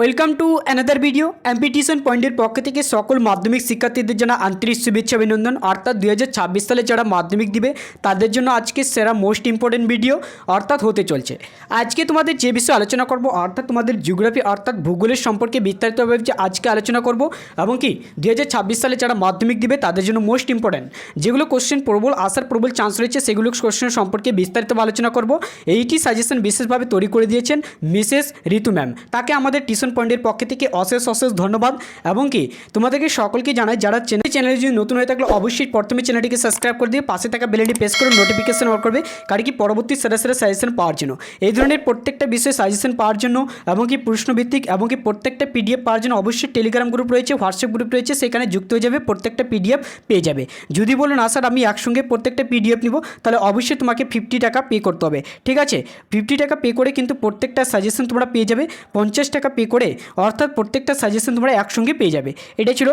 Welcome to another video অ্যাম্পিটিশন পয়েন্টের পক্ষ থেকে সকল মাধ্যমিক শিক্ষার্থীদের জন্য আন্তরিক শুভেচ্ছা, অভিনন্দন। অর্থাৎ দুই হাজার ছাব্বিশ সালে যারা মাধ্যমিক দিবে, তাদের জন্য আজকে সেরা মোস্ট ইম্পর্টেন্ট ভিডিও অর্থাৎ হতে চলছে। আজকে তোমাদের যে বিষয়ে আলোচনা করব, অর্থাৎ তোমাদের জিওগ্রাফি অর্থাৎ ভূগোলের সম্পর্কে বিস্তারিতভাবে যে আজকে আলোচনা করব, এবং কি দুই হাজার ছাব্বিশ সালে যারা মাধ্যমিক দিবে, তাদের জন্য মোস্ট ইম্পর্টেন্ট যেগুলো কোশ্চেন প্রবল, আসার প্রবল চান্স রয়েছে, সেগুলো কোশ্চেন সম্পর্কে বিস্তারিতভাবে আলোচনা করব। এইটি সাজেশন বিশেষভাবে তৈরি করে দিয়েছেন মিসেস ঋতু ম্যাম তাকে আমাদের টিউশন পয়েন্টের পক্ষ থেকে অশেষ অশেষ ধন্যবাদ। এবং কি, তোমাদেরকে সকলকে জানাই, যারা চ্যানেল চ্যানেলে যদি নতুন হয়ে থাকলে অবশ্যই প্রথমে চ্যানেলটিকে সাবস্ক্রাইব করে দিয়ে পাশে থাকা বেলেটি প্রেস করে নোটিফিকেশন অন করবে, কারণ কি পরবর্তী সেরা সেরা সাজেশন পাওয়ার জন্য। এই ধরনের প্রত্যেকটা বিষয়ে সাজেশন পাওয়ার জন্য এবং কি প্রশ্নভিত্তিক এবং কি প্রত্যেকটা পিডিএফ পাওয়ার জন্য অবশ্যই টেলিগ্রাম গ্রুপ রয়েছে হোয়াটসঅ্যাপ গ্রুপ রয়েছে, সেখানে যুক্ত হয়ে যাবে, প্রত্যেকটা পিডিএফ পেয়ে যাবে। যদি বলো না স্যার আমি একসঙ্গে প্রত্যেকটা পিডিএফ নিব, তাহলে অবশ্যই তোমাকে ফিফটি টাকা পে করতে হবে। ঠিক আছে? ফিফটি টাকা পে করে কিন্তু প্রত্যেকটা সাজেশন তোমরা পেয়ে যাবে, পঞ্চাশ টাকা পে করে অর্থাৎ প্রত্যেকটা সাজেশন তোমরা একসঙ্গে পেয়ে যাবে। এটা ছিল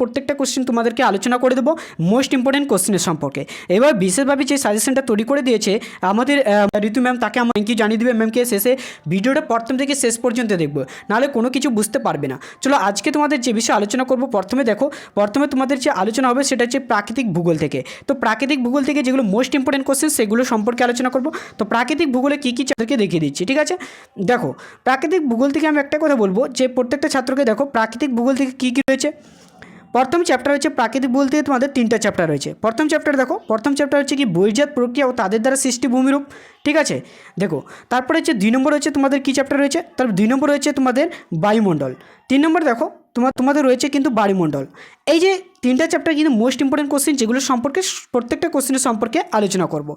প্রত্যেকটা কোশ্চেন তোমাদেরকে আলোচনা করে দেবো মোস্ট ইম্পর্টেন্ট কোশ্চেনের সম্পর্কে। এবার বিশেষভাবে যে সাজেশনটা তৈরি করে দিয়েছে, আমাদের ঋতু ম্যাম তাকে আমার কি জানিয়ে দেবে। ম্যামকে শেষে ভিডিওটা প্রথম থেকে শেষ পর্যন্ত দেখব, নাহলে কোনো কিছু বুঝতে পারবে না। চলো আজকে তোমাদের যে বিষয়ে আলোচনা করব, প্রথমে দেখো, প্রথমে তোমাদের যে আলোচনা হবে সেটা হচ্ছে প্রাকৃতিক ভূগোল থেকে। তো প্রাকৃতিক ভূগোল থেকে যেগুলো মোস্ট ইম্পর্টেন্ট কোশ্চেন সেগুলো সম্পর্কে আলোচনা করব। তো প্রাকৃতিক ভূগোলে কী কী ছাত্রকে দেখিয়ে দিচ্ছি, ঠিক আছে? দেখো, প্রাকৃতিক ভূগোল থেকে আমি একটা কথা বলব যে প্রত্যেকটা ছাত্রকে দেখো প্রাকৃতিক ভূগোল থেকে কী কী রয়েছে? প্রথম চ্যাপ্টার হচ্ছে প্রাকৃতিক বলতে তোমাদের তিনটা চ্যাপ্টার রয়েছে। প্রথম চ্যাপ্টার দেখো, প্রথম চ্যাপ্টার হচ্ছে কি বৈজাত প্রক্রিয়া ও তাদের দ্বারা সৃষ্টি ভূমিরূপ, ঠিক আছে? দেখো, তারপরে হচ্ছে দুই নম্বর হচ্ছে তোমাদের কী চ্যাপ্টার রয়েছে? তারপর দুই নম্বর রয়েছে তোমাদের বায়ুমণ্ডল। তিন নম্বর দেখো তোমার তোমাদের রয়েছে কিন্তু বায়ুমণ্ডল। এই যে তিনটা চ্যাপ্টার কিন্তু মোস্ট ইম্পর্টেন্ট কোশ্চেন যেগুলো সম্পর্কে প্রত্যেকটা কোশ্চেনের সম্পর্কে আলোচনা করব।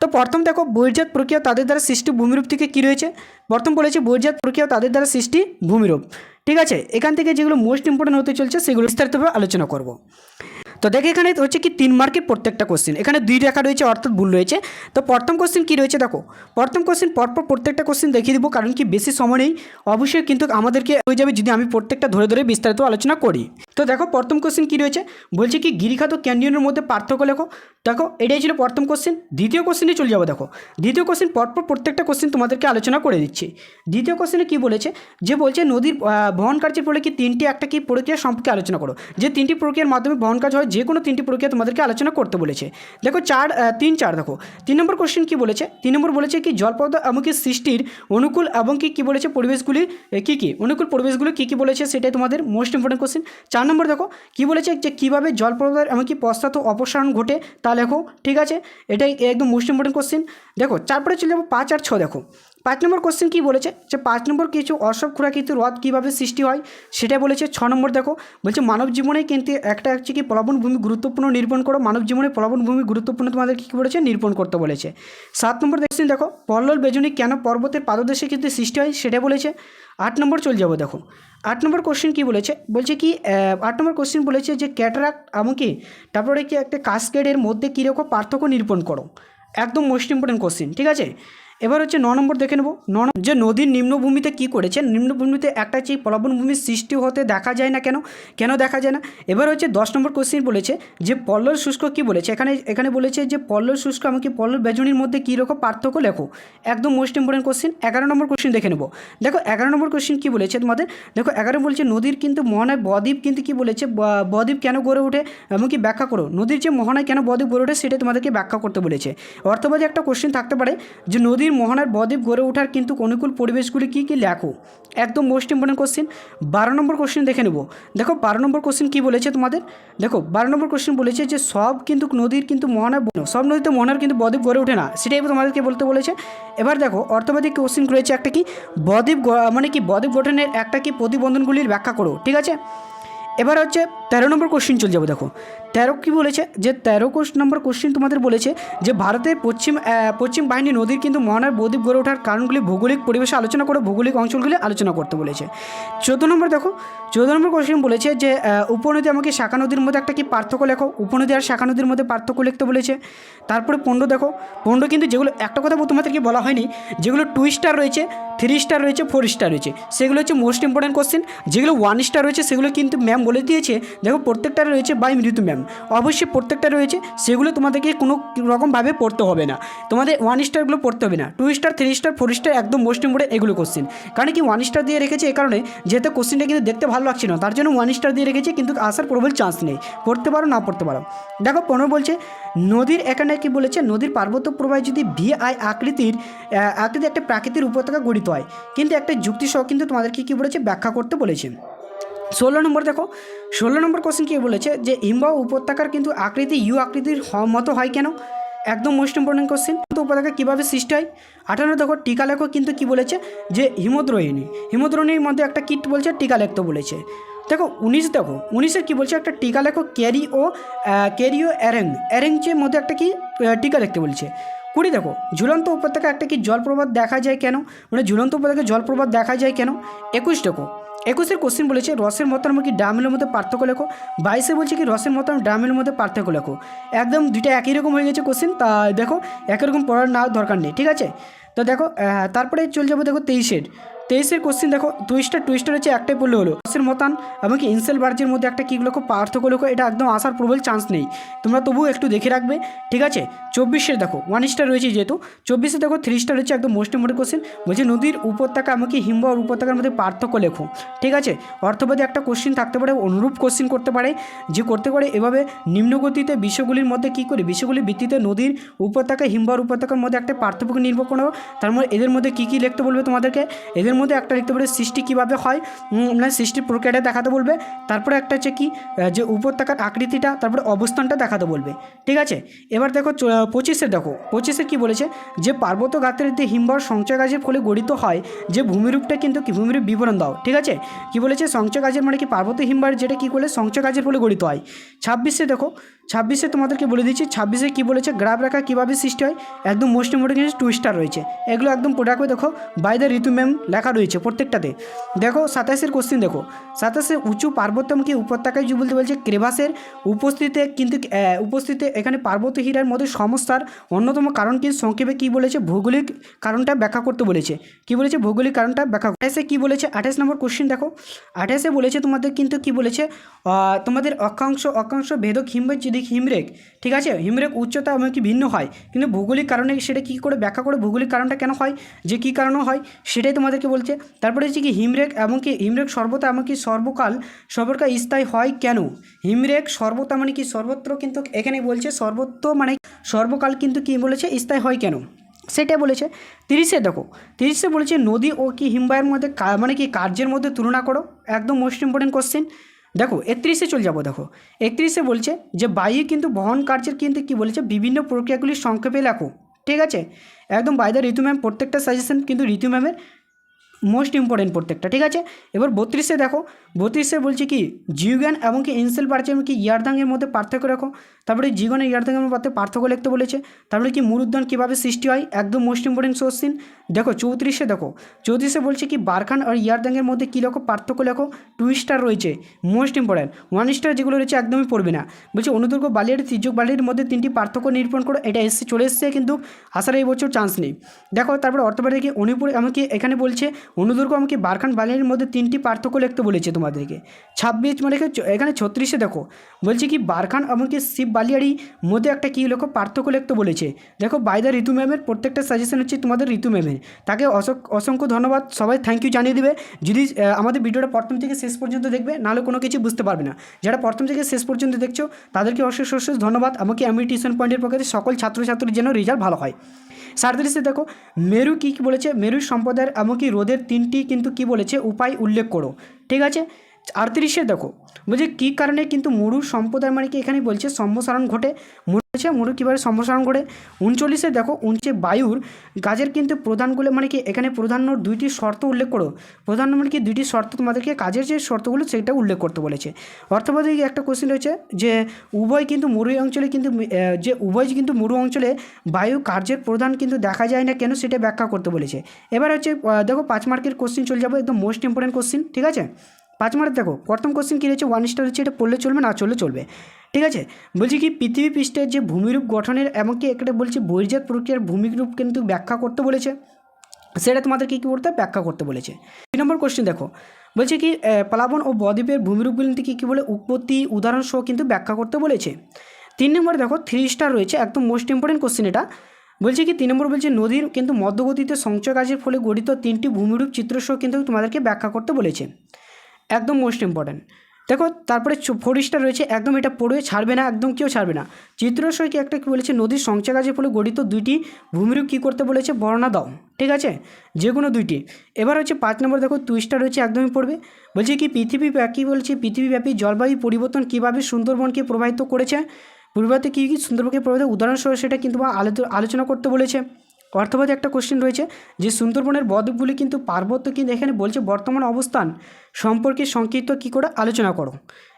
তো প্রথম দেখো, বহির্জাত প্রক্রিয়া তাদের দ্বারা সৃষ্টি ভূমিরূপ থেকে কী রয়েছে? প্রথম বলেছে বহির্জাত প্রক্রিয়া তাদের দ্বারা সৃষ্টি ভূমিরূপ। ঠিক আছে? এখান থেকে যেগুলো মোস্ট ইম্পর্টেন্ট হতে চলছে সেগুলো বিস্তারিতভাবে আলোচনা করব। তো দেখে এখানে হচ্ছে কি তিন মার্কের প্রত্যেকটা কোশ্চেন এখানে দুই রেখা রয়েছে, অর্থাৎ ভুল রয়েছে। তো প্রথম কোশ্চেন কী রয়েছে দেখো, প্রথম কোশ্চেন পরপর প্রত্যেকটা কোশ্চেন দেখিয়ে দেবো, কারণ কি বেশি সময় নেই। অবশ্যই কিন্তু আমাদেরকে হয়ে যাবে যদি আমি প্রত্যেকটা ধরে ধরে বিস্তারিত আলোচনা করি। তো দেখো প্রথম কোশ্চেন কী রয়েছে, বলছে কি গিরিখাত ক্যান্ডিয়নের মধ্যে পার্থক্য লেখো। দেখো এটাই ছিল প্রথম কোশ্চেন দ্বিতীয় কোশ্চেনে চলে যাব দেখো। দ্বিতীয় কোশ্চেন পরপর প্রত্যেকটা কোশ্চেন তোমাদেরকে আলোচনা করে দিচ্ছি। দ্বিতীয় কোশ্চেনে কী বলেছে, যে বলছে নদীর বহন কার্যের ফলে কি তিনটি একটা কি প্রক্রিয়া সম্পর্কে আলোচনা করো। যে তিনটি প্রক্রিয়ার মাধ্যমে বহন কাজ হয় যে কোনো তিনটি প্রক্রিয়া তোমাদেরকে আলোচনা করতে বলেছে। দেখো চার তিন, চার দেখো। তিন নম্বর কোশ্চেন কি বলেছে? তিন নম্বর বলেছে কি, জলপদ এমনকি সৃষ্টির অনুকূল এবং কি, কী বলেছে পরিবেশগুলি কি কি? অনুকূল পরিবেশগুলো কী কী বলেছে সেটাই তোমাদের মোস্ট ইম্পর্টেন্ট কোশ্চেন চার নম্বর দেখো, কি বলেছে যে কীভাবে জলপ্রদার এমনকি পশ্চাৎ অপসারণ ঘটে তা লেখো, ঠিক আছে? এটাই একদম মোস্ট ইম্পর্টেন্ট কোশ্চেন দেখো তারপরে চলে যাব পাঁচ আর ছ দেখো। পাঁচ নম্বর কোশ্চেন কী বলেছে? যে পাঁচ নম্বর কিছু অসব কিন্তু হ্রদ কীভাবে সৃষ্টি হয়? সেটা বলেছে, ছ নম্বর দেখো, বলছে মানব জীবনে কিন্তু একটা হচ্ছে কি প্লাবন ভূমি গুরুত্বপূর্ণ নির্পণ করো। মানব জীবনে প্লাবন ভূমি গুরুত্বপূর্ণ তোমাদের কী বলেছে? নির্পণ করতে বলেছে। সাত নম্বর দেখছেন দেখো পল্লল বেজনী কেন পর্বতের পাদদেশে কিন্তু সৃষ্টি হয়? সেটা বলেছে। আট নম্বর চলে যাব দেখো। আট নম্বর কোশ্চেন কী বলেছে? বলছে কি আট নম্বর কোশ্চেন বলেছে যে ক্যাটারাক্ট এমনকি তারপরে কি একটা কাস্কেডের মধ্যে কীরকম পার্থক্য নিরূপণ করো? একদম মোস্ট ইম্পর্টেন্ট কোশ্চেন ঠিক আছে? এবার হচ্ছে ন নম্বর দেখে নেব। ন যে নদীর নিম্নভূমিতে কি করেছে? নিম্নভূমিতে একটা যে প্লাবনভূমির সৃষ্টি হতে দেখা যায় না কেন? কেন দেখা যায় না? এবার হচ্ছে দশ নম্বর কোশ্চেন বলেছে যে পল্লর শুষ্ক কি বলেছে? এখানে এখানে বলেছে যে পল্লর শুষ্ক আমাকে পল্লর বেজনির মধ্যে কী রকম পার্থক্য লেখো? একদম মোস্ট ইম্পর্টেন্ট কোশ্চেন এগারো নম্বর কোশ্চেন দেখে নেব। দেখো, এগারো নম্বর কোশ্চেন কী বলেছে তোমাদের? দেখো, এগারো বলছে নদীর কিন্তু মোহনায় বদ্বীপ কিন্তু কি বলেছে? বদ্বীপ কেন গড়ে ওঠে? এমনকি ব্যাখ্যা করো। নদীর যে মোহনায় কেন বদ্বীপ গড়ে ওঠে সেটা তোমাদেরকে ব্যাখ্যা করতে বলেছে। অর্থবাদী একটা কোশ্চেন থাকতে পারে যে নদীর মোহনার বদ্বীপ গড়ে ওঠার কিন্তু অনুকূল পরিবেশগুলি কী কী লেখো? একদম মোস্ট ইম্পর্টেন্ট কোশ্চেন বারো নম্বর কোশ্চেন দেখে নেব। দেখো, বারো নম্বর কোশ্চেন কী বলেছে তোমাদের? দেখো, বারো নম্বর কোশ্চেন বলেছে যে সব কিন্তু নদীর কিন্তু মোহনার সব নদীতে মোহনার কিন্তু বদ্বীপ গড়ে ওঠে না। সেটাই তোমাদেরকে বলতে বলেছে। এবার দেখো অর্থবাদী কোশ্চেন রয়েছে একটা কি? বদ্বীপ মানে কি বদ্বীপ গঠনের একটা কি প্রতিবন্ধনগুলির ব্যাখ্যা করো, ঠিক আছে? এবার হচ্ছে তেরো নম্বর কোশ্চেন চলে যাব, দেখো। তেরো কী বলেছে? যে তেরো নম্বর কোশ্চেন তোমাদের বলেছে যে ভারতের পশ্চিম পশ্চিম বাহিনী নদীর কিন্তু মহানার বদ্বীপ গড়ে ওঠার কারণগুলি ভৌগোলিক পরিবেশে আলোচনা করে ভৌগোলিক অঞ্চলগুলি আলোচনা করতে বলেছে। চোদ্দ নম্বর দেখো, চোদ্দ নম্বর কোশ্চেন বলেছে যে উপনদী আমাকে শাখা নদীর মধ্যে একটা কি পার্থক্য লেখো? উপনদী আর শাখা নদীর মধ্যে পার্থক্য লিখতে বলেছে। তারপরে পনেরো দেখো পনেরো কিন্তু যেগুলো একটা কথা তোমাদেরকে বলা হয়নি, যেগুলো টু স্টার রয়েছে থ্রি স্টার রয়েছে ফোর স্টার রয়েছে, সেগুলো হচ্ছে মোস্ট ইম্পর্টেন্ট কোশ্চেন যেগুলো ওয়ান স্টার রয়েছে, সেগুলো কিন্তু ম্যাম বলে দিয়েছে দেখো প্রত্যেকটা রয়েছে বাই মৃত্যু ম্যাম অবশ্যই প্রত্যেকটা রয়েছে সেগুলো তোমাদেরকে কোনো রকমভাবে পড়তে হবে না। তোমাদের ওয়ান স্টারগুলো পড়তে হবে না। Two star three star four star একদম মোস্ট ইম্পর্টেন্ট এগুলো কোশ্চেন কারণ কি ওয়ান স্টার দিয়ে রেখেছে এই কারণে যেহেতু কোশ্চেনটা কিন্তু দেখতে ভালো লাগছে না তার জন্য ওয়ান স্টার দিয়ে রেখেছে কিন্তু আসার প্রবল চান্স নেই। পড়তে পারো না পড়তে পারো। দেখো পনেরো বলছে নদীর এখানে কি বলেছে নদীর পার্বত্য প্রবাহে যদি ভি আই আকৃতির আহ, আকৃতির একটা প্রাকৃতিক উপত্যকা গঠিত হয় কিন্তু একটা যুক্তিসহ কিন্তু তোমাদেরকে কী বলেছে ব্যাখ্যা করতে বলেছে। ষোলো নম্বর দেখো, ষোলো নম্বর কোশ্চেন কী বলেছে যে হিমবাহ উপত্যকার কিন্তু আকৃতি, ইউ আকৃতির মতো হয় কেন? একদম মোস্ট ইম্পর্টেন্ট কোশ্চেন তো উপত্যকা কীভাবে সৃষ্টি হয়? আঠারো দেখো, টিকা লেখক কিন্তু কি বলেছে যে হিমদ্রোহিণী হিমদ্রোহিণীর মধ্যে একটা কিট বলছে, টিকা লেখতে বলেছে। দেখো, উনিশ দেখো, উনিশের কি বলছে, একটা টিকা লেখো ক্যারি ও ক্যারি ও অ্যারেং অ্যারেঞ্জের মধ্যে একটা কি টিকা লিখতে বলছে। কুড়ি দেখো, ঝুলন্ত উপত্যকা একটা কি জলপ্রপাত দেখা যায় কেন? মানে ঝুলন্ত উপত্যকা জলপ্রপাত দেখা যায় কেন? একুশ দেখো একুশের কোশ্চেন বলেছে, রসের মতন কি ডামের মধ্যে পার্থক্য লেখো? বাইশে বলছে কি, রসের মতন ডামেলের মধ্যে পার্থক্য লেখো। একদম দুইটা একই রকম হয়ে গেছে কোশ্চেন তা দেখো, একই রকম পড়ার না দরকার নেই, ঠিক আছে? তো দেখো তারপরে চলে যাব দেখো তেইশের। তেইশের কোশ্চেন দেখো টুইস্টার টুইস্টার হচ্ছে একটাই পড়লে হলো রসের মতান এমনকি ইনসেল বার্জের মধ্যে একটা কী লেখো পার্থক্য লেখো এটা একদম আসার প্রবল চান্স নেই। তোমরা তবুও একটু দেখে রাখবে, ঠিক আছে? চব্বিশের দেখো ওয়ান স্টার রয়েছে যেহেতু, চব্বিশে দেখো থ্রি স্টার হচ্ছে একদম মোস্ট ইম্পর্টেন্ট কোশ্চেন বলছে নদীর উপত্যকা আমাকে হিমবাহ উপত্যকার মধ্যে পার্থক্য লেখো, ঠিক আছে? অর্থবাদী একটা কোশ্চেন থাকতে পারে, অনুরূপ কোশ্চেন করতে পারে, যে করতে পারে এভাবে নিম্নগতিতে বিষয়গুলির মধ্যে কী করে বিষয়গুলির ভিত্তিতে নদীর উপত্যকা, হিমবাহ উপত্যকার মধ্যে একটা পার্থক্য নির্ভর করো, তার মধ্যে এদের মধ্যে কী কী লিখতে বলবে তোমাদেরকে? এদের মধ্যে একটা লিখতে পারে সৃষ্টি কীভাবে হয়। মানে সৃষ্টির প্রক্রিয়াটা দেখাতে বলবে। তারপরে একটা হচ্ছে কি যে উপত্যকার আকৃতিটা, তারপরে অবস্থানটা দেখাতে বলবে। ঠিক আছে? এবার দেখো পঁচিশে দেখো। পঁচিশে কি বলেছে? যে পার্বত্য গাত্রের যে হিমবাহ সঞ্চয় কাজের ফলে গঠিত হয়, যে ভূমিরূপটা কিন্তু কি, ভূমিরূপ বিবরণ দাও। ঠিক আছে? কি বলেছে? সঞ্চয় কাজের মানে কি, পার্বত্য হিমবাহ যেটা কি করলে সঞ্চয় কাজের ফলে গঠিত হয়। ছাব্বিশে দেখো, ছাব্বিশে তোমাদেরকে বলে দিচ্ছি, ছাব্বিশে কি বলেছে? গ্রাফ রেখা কীভাবে সৃষ্টি হয়? একদম মোস্ট ইম্পর্টেন্ট টু স্টার রয়েছে। এগুলো একদম প্রোডাক্ট দেখো বাই দ্য ঋতু ম্যাম লেখা রয়েছে প্রত্যেকটাতে। দেখো, সাতাশের কোশ্চেন দেখো। সাতাশে উঁচু পার্বত্যমুখী উপত্যকায় যে বলতে বলছে ক্রেভাসের উপস্থিতিতে কিন্তু উপস্থিতিতে এখানে পার্বত্য হীরার মধ্যে সমস্যার অন্যতম কারণ কিন্তু সংক্ষেপে কী বলেছে? ভৌগোলিক কারণটা ব্যাখ্যা করতে বলেছে। কি বলেছে? ভৌগোলিক কারণটা ব্যাখ্যা আঠাশে কী বলেছে? আঠাশ নম্বর কোশ্চেন দেখো। আঠাশে বলেছে তোমাদের কিন্তু কি বলেছে? তোমাদের অক্ষাংশ অক্ষাংশ ভেদক হিমবেগ যদি হিমরেক ঠিক আছে? হিমরেক উচ্চতা এমনকি ভিন্ন হয়। কিন্তু ভৌগোলিক কারণে সেটা কী করে ব্যাখ্যা করে? ভৌগোলিক কারণটা কেন হয়? যে কী কারণে হয়? সেটাই তোমাদেরকে বলছে, তারপরে হচ্ছে কি হিমরেক এমনকি হিমরেক সর্বতা এমনকি সর্বকাল সর্বকাল স্থায়ী হয় কেন? হিমরেক সর্বতা মানে কি? সর্বত্র কিন্তু এখানে বলছে, সর্বত্র মানে সর্বকাল কিন্তু কি বলেছে? স্থায়ী হয় কেন? সেটা বলেছে। তিরিশে দেখো, তিরিশে বলেছে, নদী ও কি হিমবাহের মধ্যে মানে কি কার্যের মধ্যে তুলনা করো? একদম মোস্ট ইম্পর্টেন্ট কোশ্চেন দেখো, একত্রিশে চলে যাব, দেখো। একত্রিশে বলছে যে, বায়ু কিন্তু বহন কার্যের কিন্তু কি বলেছে? বিভিন্ন প্রক্রিয়াগুলির সংক্ষেপে লেখো। ঠিক আছে? একদম বাইদা ঋতু ম্যাম প্রত্যেকটা সাজেশন কিন্তু ঋতু ম্যামের মোস্ট ইম্পর্টেন্ট প্রত্যেকটা, ঠিক আছে? এবার বত্রিশে দেখো, বত্রিশে বলছে কি জিওজ্ঞান এবং কি ইনসেল পারছে কি ইয়ারদাংয়ের মধ্যে পার্থক্য রাখো। তারপরে জীবনে ইয়ারদাংয়ের মধ্যে পার্থক্য লিখতে বলেছে। তারপরে কি মরুদ্যান কীভাবে সৃষ্টি হয়? একদম মোস্ট ইম্পর্টেন্ট কোশ্চিন দেখো, চৌত্রিশে দেখো, চৌত্রিশে বলছে কি, বারখান আর ইয়ারদাংয়ের মধ্যে কী লেখো পার্থক্য লেখো? টু স্টার রয়েছে মোস্ট ইম্পর্টেন্ট ওয়ান স্টার যেগুলো রয়েছে একদমই পড়বে না। বলছে, অনুদুর্গ বালিয়াড়ি তির্যক বালির মধ্যে তিনটি পার্থক্য নিরূপণ করো, এটা এসে চলে এসছে, কিন্তু আসার এই বছর চান্স নেই। দেখো, তারপরে অর্থবাদী কি অনুপুর এমনকি এখানে বলছে অনুদুর্গ আমাকে বারখান বালিয়াড়ির মধ্যে তিনটি পার্থক্য লিখতে বলেছে তোমাদেরকে। ছাব্বিশ মানে এখানে ছত্রিশে দেখো। বলছে কি, বারখান এমনকি শিব বালিয়াড়ি মধ্যে একটা কী লেখো, পার্থক্য লিখতে বলেছে। দেখো বাইদা ঋতু ম্যামের প্রত্যেকটা সাজেশন হচ্ছে তোমাদের ঋতু ম্যামের তাকে অসংখ্য অসংখ্য ধন্যবাদ। সবাই থ্যাংক ইউ জানিয়ে দেবে। যদি আমাদের ভিডিওটা প্রথম থেকে শেষ পর্যন্ত দেখবে, নাহলে কোনো কিছু বুঝতে পারবে না। যারা প্রথম থেকে শেষ পর্যন্ত দেখছ, তাদেরকে অশেষ অশেষ ধন্যবাদ। আমাকে আমি টিউশন পয়েন্টের পক্ষে সকল ছাত্রছাত্রীর জন্য রেজাল্ট ভালো হয়। সাঁত্রিশে দেখো, মেরু কী কী বলেছে? মেরু সম্প্রদায়ের এমনকি রোদের তিনটি কিন্তু কি বলেছে? উপায় উল্লেখ করো। ঠিক আছে? আটত্রিশে দেখো, বলছে কী কারণে কিন্তু মরু সম্প্রদায় মানে কি এখানে বলছে সম্প্রসারণ ঘটে? মরু হচ্ছে মরু কীভাবে সম্প্রসারণ ঘটে? উনচল্লিশে দেখো, উনচে বায়ুর গাছের কিন্তু প্রধানগুলো মানে কি এখানে প্রধান্য দুইটি শর্ত উল্লেখ করো। প্রধান্য মানে কি দুইটি শর্ত তোমাদেরকে কাজের যে শর্তগুলো সেটা উল্লেখ করতে বলেছে। অর্থবাদী একটা কোশ্চেন রয়েছে যে উভয় কিন্তু মরু অঞ্চলে কিন্তু যে উভয় কিন্তু মরু অঞ্চলে বায়ু কার্যের প্রধান কিন্তু দেখা যায় না কেন সেটা ব্যাখ্যা করতে বলেছে। এবার হচ্ছে দেখো পাঁচ মার্কের কোশ্চেন চলে যাব, একদম মোস্ট ইম্পর্টেন্ট কোশ্চেন ঠিক আছে? পাঁচ মার্ক দেখো, প্রথম কোশ্চেন কী রয়েছে? ওয়ান স্টার হচ্ছে এটা পড়লে চলবে না চললে চলবে। ঠিক আছে? বলছি কি, পৃথিবী পৃষ্ঠের যে ভূমিরূপ গঠনের এমনকি একটা বলছে বহির্জাত প্রক্রিয়ার ভূমিরূপ কিন্তু ব্যাখ্যা করতে বলেছে। সেটা তোমাদেরকে কী করতে হবে? ব্যাখ্যা করতে বলেছে। দুই নম্বর কোশ্চেন দেখো, বলছে কি প্লাবন ও বদ্বীপের ভূমিরূপগুলি থেকে কী বলে উৎপত্তি উদাহরণ সহ কিন্তু ব্যাখ্যা করতে বলেছে। তিন নম্বর দেখো থ্রি স্টার রয়েছে, একদম মোস্ট ইম্পর্টেন্ট কোশ্চেন এটা। বলছে কি, তিন নম্বর বলছে নদীর কিন্তু মধ্যগতিতে সঞ্চয় কাজের ফলে গঠিত তিনটি ভূমিরূপ চিত্রসহ কিন্তু তোমাদেরকে ব্যাখ্যা করতে বলেছে। একদম মোস্ট ইম্পর্ট্যান্ট দেখো, তারপরে ফোর স্টার রয়েছে, একদম এটা পড়ে ছাড়বে না, একদম কেউ ছাড়বে না। চিত্রসহ কি একটা কী বলেছে, নদীর সঞ্চয় কাজের ফলে গঠিত দুইটি ভূমিরূপ কী করতে বলেছে, বর্ণনা দাও, ঠিক আছে? যে কোনো দুইটি। এবার হচ্ছে পাঁচ নম্বর, দেখো টু স্টার রয়েছে, একদমই পড়বে। বলছে কি, পৃথিবী কী বলছে পৃথিবীব্যাপী জলবায়ু পরিবর্তন কীভাবে সুন্দরবনকে প্রভাবিত করেছে? পূর্বাতে কী কী সুন্দরবনকে প্রভাবিত, উদাহরণস্বরূপ সেটা কিন্তু আলোচনা করতে বলেছে। অর্থবাদী একটা কোশ্চেন রয়েছে, যে সুন্দরবনের বদ্বীপগুলি কিন্তু পার্বত্য কিন্তু এখানে বলছে বর্তমান অবস্থান সম্পর্কে সংক্ষিপ্ত কী করে আলোচনা করো।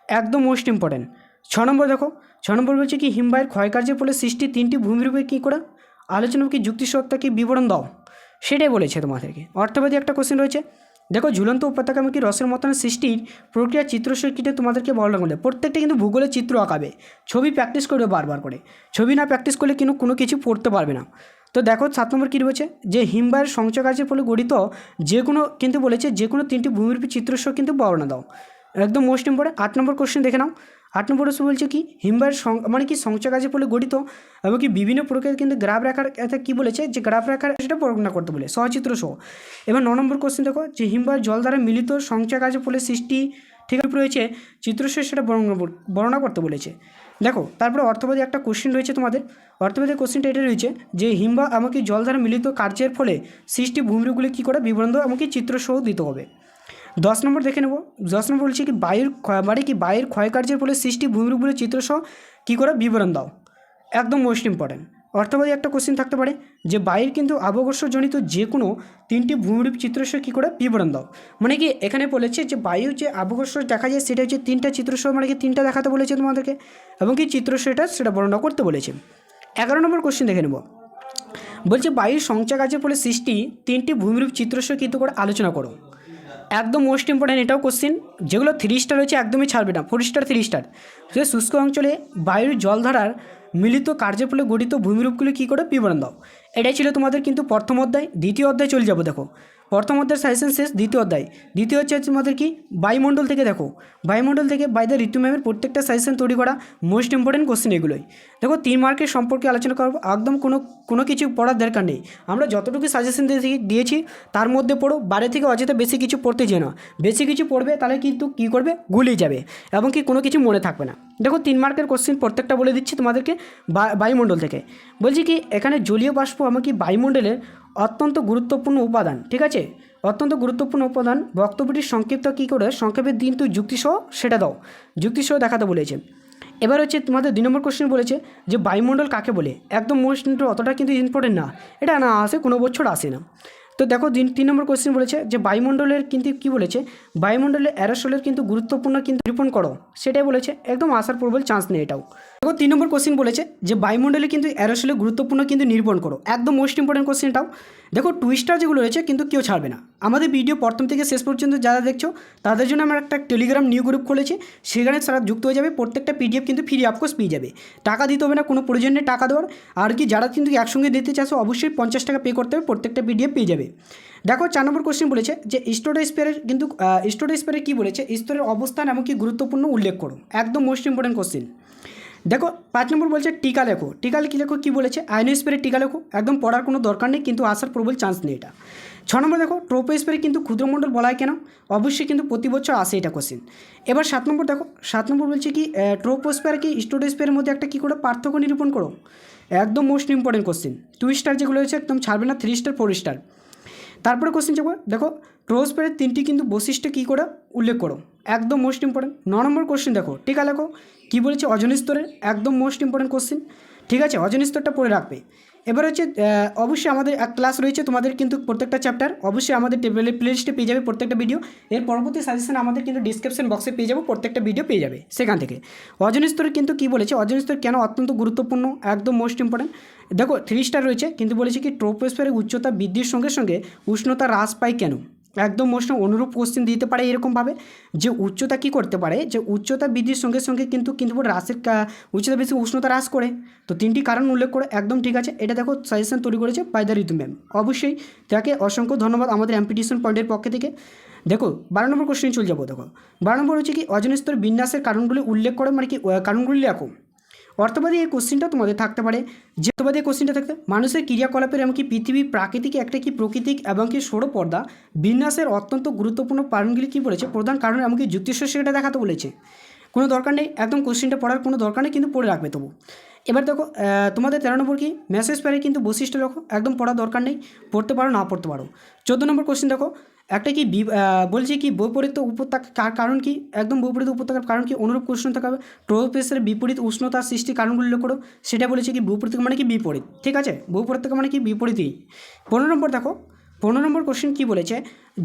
একদম মোস্ট ইম্পর্ট্যান্ট ছ নম্বর দেখো, ছ নম্বর বলছে কি, হিমবাহের ক্ষয়কার্যের ফলে সৃষ্টি তিনটি ভূমিরূপে কী করে? আলোচনা কি যুক্তিসত্তাকে বিবরণ দাও? সেটাই বলেছে তোমাদেরকে। অর্থবাদী একটা কোশ্চেন রয়েছে। দেখো, ঝুলন্ত উপত্যকামুখী রসের মতন সৃষ্টির প্রক্রিয়া চিত্রশৈলীতে তোমাদেরকে বলা করলে, প্রত্যেকটা কিন্তু ভূগোলের চিত্র আঁকাবে। ছবি প্র্যাকটিস করবে বারবার করে। ছবি না প্র্যাকটিস করলে কিন্তু কোনো কিছু পড়তে পারবে না। তো দেখো সাত নম্বর কী রয়েছে? যে হিমবাহের সঞ্চয় কাজের ফলে গঠিত যে কোনো কিন্তু বলেছে যে কোনো তিনটি ভূমিরূপী চিত্রসহ কিন্তু বর্ণনা দাও। একদম মোস্ট ইম্পর্টেন্ট আট নম্বর কোশ্চেন দেখে নাও। আট নম্বর প্রশ্ন বলছে কি? হিমবাহের মানে কি সঞ্চয় কাজের ফলে গঠিত? এবং কি বিভিন্ন প্রকার কিন্তু গ্রাফ রাখার কী বলেছে? যে গ্রাফ রাখার সেটা বর্ণনা করতে বলে, সহচিত্র সহ। এবার ন নম্বর কোশ্চেন দেখো, যে হিমবাহের জল দ্বারা মিলিত সঞ্চয় কাজের ফলে সৃষ্টি ঠিক রয়েছে চিত্রসহ সেটা বর্ণনা করতে বলেছে। দেখো, তারপরে অর্থবাদী একটা কোশ্চেন রয়েছে তোমাদের। অর্থবাদী কোশ্চেনটা এটা রয়েছে যে হিমবা আমাকে জল দ্বারা মিলিত কার্যের ফলে সৃষ্টি ভূমিরূপগুলি কী করে? বিবরণ আমাকে চিত্রসহ দিতে হবে। দশ নম্বর দেখে নেব। দশ নম্বর বলছে কি, বায়ুর মানে কি, বায়ুর ক্ষয়কার্যের ফলে সৃষ্টি ভূমিরূপগুলি চিত্রসহ কী করে? বিবরণ দাও। একদম মোস্ট ইম্পর্ট্যান্ট অর্থবাদী একটা কোশ্চেন থাকতে পারে, যে বায়ুর কিন্তু আবহাওয়াজনিত যে কোনো তিনটি ভূমিরূপ চিত্রসহ কী করে? বিবরণ দাও। মানে কি এখানে বলেছে যে বায়ুর যে আবহাওয়া দেখা যায়, সেটা হচ্ছে তিনটা চিত্রসহ মানে কি তিনটা দেখাতে বলেছে তোমাদেরকে, এবং কি চিত্রসহটা সেটা বর্ণনা করতে বলেছে। এগারো নম্বর কোশ্চেন দেখে নেব। বলছে বায়ুর সঞ্চয় কাজের ফলে সৃষ্টি তিনটি ভূমিরূপ চিত্রসহ কিন্তু করে আলোচনা করো। একদম মোস্ট ইম্পর্ট্যান্ট এটাও কোশ্চেন যেগুলো থ্রি স্টার রয়েছে একদমই ছাড়বে না ফোর স্টার থ্রি স্টার শুষ্ক অঞ্চলে বায়ুর জলধারার মিলিত কার্যের ফলে গঠিত ভূমিরূপগুলি কী করে? বিবরণ দাও। এটাই ছিল তোমাদের কিন্তু প্রথম অধ্যায়। দ্বিতীয় অধ্যায় চলে যাব, দেখো। প্রথম অধ্যায়ের সাজেশন শেষ, দ্বিতীয় অধ্যায়। দ্বিতীয় হচ্ছে তোমাদের কি? বায়ুমণ্ডল থেকে দেখো। বায়ুমণ্ডল থেকে বাই দ্য ঋতু ম্যামের প্রত্যেকটা সাজেশন তৈরি করা মোস্ট ইম্পর্টেন্ট কোশ্চেন এগুলোই। দেখো, তিন মার্কের সম্পর্কে আলোচনা করব, একদম কোনো কোনো কিছু পড়ার দরকার নেই। আমরা যতটুকু সাজেশন দিয়েছি, তার মধ্যে পড়ো, বাইরে থেকে অযথা বেশি কিছু পড়তে যেও না। বেশি কিছু পড়বে, তাহলে কিন্তু কী করবে? গুলিয়ে যাবে। এবং কি কোনো কিছু মনে থাকবে না। দেখো, তিন মার্কের কোশ্চেন প্রত্যেকটা বলে দিচ্ছি তোমাদেরকে বায়ুমণ্ডল থেকে। বলছি কি, এখানে জলীয় বাষ্প আমাকে বায়ুমণ্ডলের অত্যন্ত গুরুত্বপূর্ণ উপাদান, ঠিক আছে? অত্যন্ত গুরুত্বপূর্ণ উপাদান বক্তব্যটির সংক্ষিপ্ত কী করে? সংক্ষেপের দিন তুই যুক্তিসহ সেটা দাও। যুক্তিসহ দেখাতে বলেছে। এবার হচ্ছে তোমাদের দুই নম্বর কোশ্চেন বলেছে যে বায়ুমণ্ডল কাকে বলে? একদম মোস্ট অতটা কিন্তু ইম্পর্টেন্ট না। এটা না আসে, কোনো বছর আসে না। তো দেখো তিন তিন নম্বর কোশ্চেন বলেছে যে বায়ুমণ্ডলের কিন্তু কি বলেছে? বায়ুমণ্ডলের অ্যারোসলের কিন্তু গুরুত্বপূর্ণ কিন্তু নিরূপণ করো। সেটাই বলেছে, একদম আসার প্রবল চান্স নেই এটাও। দেখো তিন নম্বর কোশ্চেন বলেছে যে বায়ুমণ্ডলে কিন্তু অ্যারোসলে গুরুত্বপূর্ণ কিন্তু নিরূপণ করো। একদম মোস্ট ইম্পর্টেন্ট কোশ্চেনটাও দেখো টুইস্টার যেগুলো রয়েছে কিন্তু কেউ ছাড়বে না। আমাদের ভিডিও প্রথম থেকে শেষ পর্যন্ত যারা দেখছ, তাদের জন্য আমরা একটা টেলিগ্রাম নিউ গ্রুপ খুলেছি। সেখানে তারা যুক্ত হয়ে যাবে, প্রত্যেকটা পিডিএফ কিন্তু ফ্রি অফকোর্স পেয়ে যাবে। টাকা দিতে হবে না, কোনো প্রয়োজন নেই টাকা দেওয়ার। আর কি যারা কিন্তু একসঙ্গে দিতে চাষো অবশ্যই পঞ্চাশ টাকা পে করতে হবে, প্রত্যেকটা পিডিএফ পেয়ে যাবে। দেখো, চার নম্বর কোশ্চেন বলেছে যে স্টোডোস্পেয়ারের কিন্তু স্টোডোস্পেয়ারে কী বলেছে? স্তরের অবস্থান এমনকি গুরুত্বপূর্ণ উল্লেখ করো। একদম মোস্ট ইম্পর্টেন্ট কোশ্চেন দেখো, পাঁচ নম্বর বলছে টিকা লেখো। টিকা কি লেখো, কী বলেছে? আইনোস্পেয়ারের টিকা লেখো। একদম পড়ার কোনো দরকার নেই, কিন্তু আসার প্রবল চান্স নেই এটা। ছ নম্বর দেখো ট্রোপোস্পেরে কিন্তু ক্ষুদ্রমণ্ডল বলা হয় কেন? অবশ্যই কিন্তু প্রতি বছর আসে এটা কোশ্চেন এবার সাত নম্বর দেখো, সাত নম্বর বলছে কি ট্রোপোস্পেয়ার কি স্টোডোস্পেয়ারের মধ্যে একটা কী করে, পার্থক্য নিরূপণ করো? একদম most important question two star যেগুলো হয়েছে, একদম ছাড়বে না থ্রি স্টার ফোর স্টার তারপরে কোশ্চেন যাব দেখো ট্রোস্পেয়ারের তিনটি কিন্তু বৈশিষ্ট্য কী করে? উল্লেখ করো। একদম মোস্ট ইম্পর্টেন্ট ন নম্বর কোশ্চেন দেখো টিকা লেখো কী বলেছে অজন স্তরের? একদম মোস্ট ইম্পর্টেন্ট কোশ্চেন ঠিক আছে, অজন স্তরটা পড়ে রাখবে। এবার হচ্ছে অবশ্যই আমাদের এক ক্লাস রয়েছে, তোমাদের কিন্তু প্রত্যেকটা চ্যাপ্টার অবশ্যই আমাদের টেবিলের প্লে লিস্টে পেয়ে যাবে প্রত্যেকটা ভিডিও এর পরবর্তী সাজেশন আমাদের কিন্তু ডিসক্রিপশন বক্সে পেয়ে যাব, প্রত্যেকটা ভিডিও পেয়ে যাবে সেখান থেকে। অজন স্তরে কিন্তু কী বলেছে? অজন স্তর কেন অত্যন্ত গুরুত্বপূর্ণ? একদম মোস্ট ইম্পর্টেন্ট দেখো থ্রি স্টার রয়েছে, কিন্তু বলেছে কি ট্রোপোস্ফিয়ারের উচ্চতা বৃদ্ধির সঙ্গে সঙ্গে উষ্ণতা হ্রাস পায় কেন? একদম মোস্ট অনুরূপ কোশ্চেন দিতে পারে এরকমভাবে, যে উচ্চতা কি করতে পারে? যে উচ্চতা বৃদ্ধির সঙ্গে সঙ্গে কিন্তু কিন্তু হ্রাসের উচ্চতা বেশি উষ্ণতা হ্রাস করে। তো তিনটি কারণ উল্লেখ করে, একদম ঠিক আছে। এটা দেখো সাজেশন তৈরি করেছে দ্য ঋতু ম্যাম অবশ্যই তাকে অসংখ্য ধন্যবাদ আমাদের অ্যাম্পিটিশন পয়েন্টের পক্ষ থেকে। দেখো, বারো নম্বর কোশ্চেন চলে যাব, দেখো। বারো নম্বর হচ্ছে কি অজন স্তর বিন্যাসের কারণগুলি উল্লেখ করে মানে কি কারণগুলি লেখো। অর্থবাদী এই কোশ্চেনটা তোমাদের থাকতে পারে। যে অর্থবাদী কোশ্চেনটা থাকতে মানুষের ক্রিয়াকলাপের এমনকি পৃথিবী প্রাকৃতিক একটা কি প্রকৃতিক এবং কি সৌর পর্দা বিন্যাসের অত্যন্ত গুরুত্বপূর্ণ কারণগুলি কী বলেছে? প্রধান কারণ এমনকি যুক্তিশ্বর সেটা দেখাতে বলেছে। কোনো দরকার নেই। একদম কোশ্চেনটা পড়ার কোনো দরকার নেই, কিন্তু পড়ে রাখবে তবু। এবার দেখো তোমাদের তেরো নম্বর কি? মেসেজ প্যারে কিন্তু বৈশিষ্ট্য লেখো একদম পড়ার দরকার নেই, পড়তে পারো, না পড়তে পারো। চোদ্দ নম্বর কোশ্চেন দেখো, একটা কি বলছে কি বৈপরীত্য উপত্যকা কার কারণ কি? একদম বৈপরীত উপত্যকার কারণ কি? অনুরূপ কোশ্চেন থাকা হবে। ট্রোপেসের বিপরীত উষ্ণতা সৃষ্টির কারণগুলো লক্ষ্য করো, সেটা বলেছে কি বৈপরীত মানে কি বিপরীত, ঠিক আছে? বৈপরীত্য মানে কি বিপরীতই। পনেরো নম্বর দেখো, পনেরো নম্বর কোশ্চেন কি বলেছে?